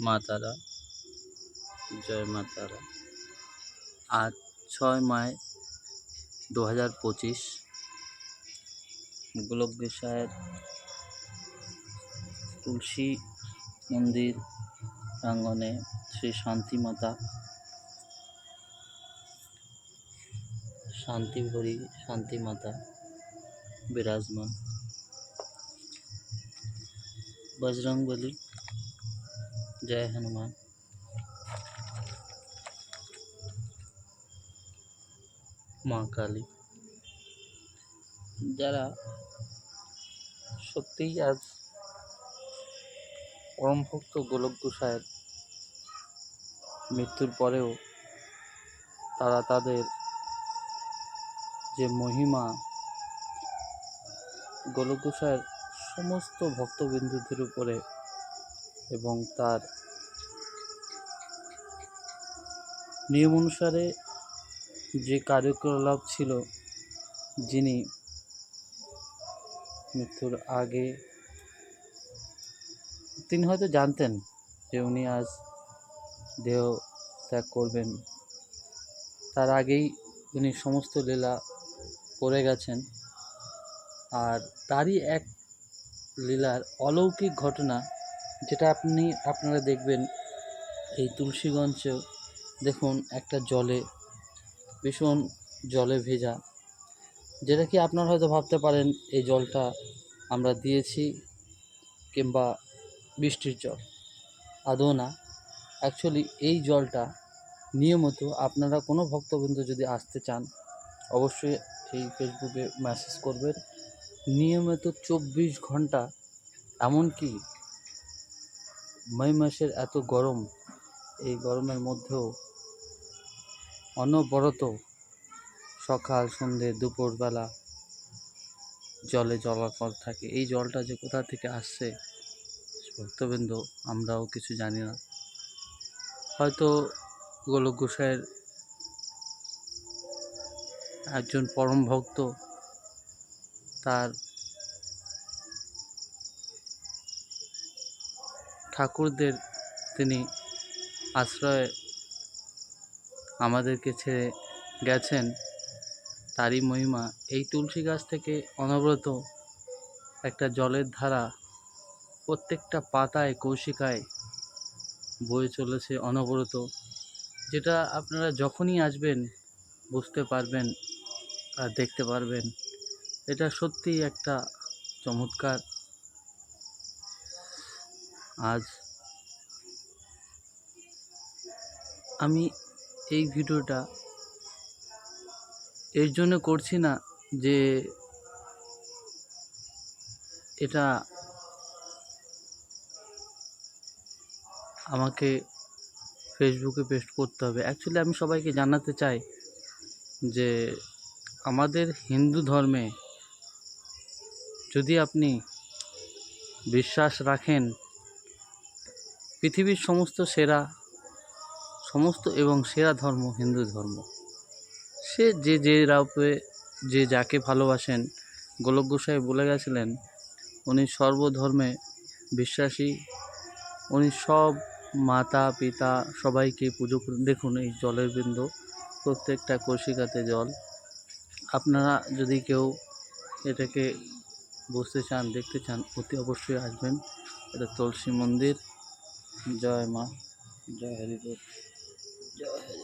মা তারা জয় মা তারা আজ ছয় মাই দু হাজার পঁচিশ গোলকগেশায়ের তুলসী মন্দির প্রাঙ্গনে শ্রী শান্তি মাতা শান্তিভরি শান্তি মাতা বিরাজমান। বজরংবলী জয় হনুমান। মা কালী। যারা সত্যিই আজ পরম ভক্ত গোলক গোসাইয়ের মৃত্যুর পরেও তারা তাদের যে মহিমা, গোলক গোসাইয়ের সমস্ত ভক্তবিন্দুদের উপরে এবং তার নিয়ম অনুসারে যে কার্যকলাপ ছিল, যিনি মৃত্যুর আগে, তিনি হয়তো জানতেন যে উনি আজ দেহ ত্যাগ করবেন। তার আগেই উনি সমস্ত লীলা করে গেছেন। আর তারই এক লীলার অলৌকিক ঘটনা, যেটা আপনি, আপনারা দেখবেন এই তুলসীগঞ্জেও দেখুন, একটা জলে, ভীষণ জলে ভেজা। যেটা কি আপনারা হয়তো ভাবতে পারেন, এই জলটা আমরা দিয়েছি কিংবা বৃষ্টির জল। আদৌ না। অ্যাকচুয়ালি এই জলটা নিয়মিত আপনারা কোনো ভক্তবৃন্দ যদি আসতে চান, অবশ্যই এই ফেসবুকে মেসেজ করবেন। নিয়মিত চব্বিশ ঘণ্টা, এমনকি মে মাসের এত গরম এই গরমের মধ্যেও অনবরত সকাল সন্ধে দুপুরবেলা জলে জলাকর থাকে। এই জলটা যে কোথা থেকে আসছে, ভক্তবৃন্দ, আমরাও কিছু জানি না। হয়তো গোলক গোসাইয়ের একজন পরম ভক্ত, তার ঠাকুরদের তিনি আশ্রয়ে আমাদেরকে ছেড়ে গেছেন, তারই মহিমা। এই তুলসী গাছ থেকে অনবরত একটা জলের ধারা প্রত্যেকটা পাতায়, কৌশিকায় বয়ে চলেছে অনবরত, যেটা আপনারা যখনই আসবেন বুঝতে পারবেন আর দেখতে পারবেন। এটা সত্যিই একটা চমৎকার। আজ আমি এই ভিডিওটা এর জন্য করছি না যে এটা আমাকে ফেসবুকে পেস্ট করতে হবে। অ্যাকচুয়ালি আমি সবাইকে জানাতে চাই যে আমাদের হিন্দু ধর্মে যদি আপনি বিশ্বাস রাখেন, পৃথিবীর সমস্ত সেরা সমস্ত এবং সেরা ধর্ম হিন্দু ধর্ম। সে যে যে রাউপে যে যাকে ভালোবাসেন, গোলক গোসাই বলে গেছিলেন, উনি সর্বধর্মে বিশ্বাসী। উনি সব মাতা, পিতা সবাইকে পুজো দেখুন এই জলের বিন্দু, প্রত্যেকটা কৌশিকাতে জল। আপনারা যদি কেউ এটাকে বুঝতে চান, দেখতে চান, অতি অবশ্যই আসবেন। এটা তুলসী মন্দির। জয় মা, জয় হরিবল জয় হরিবল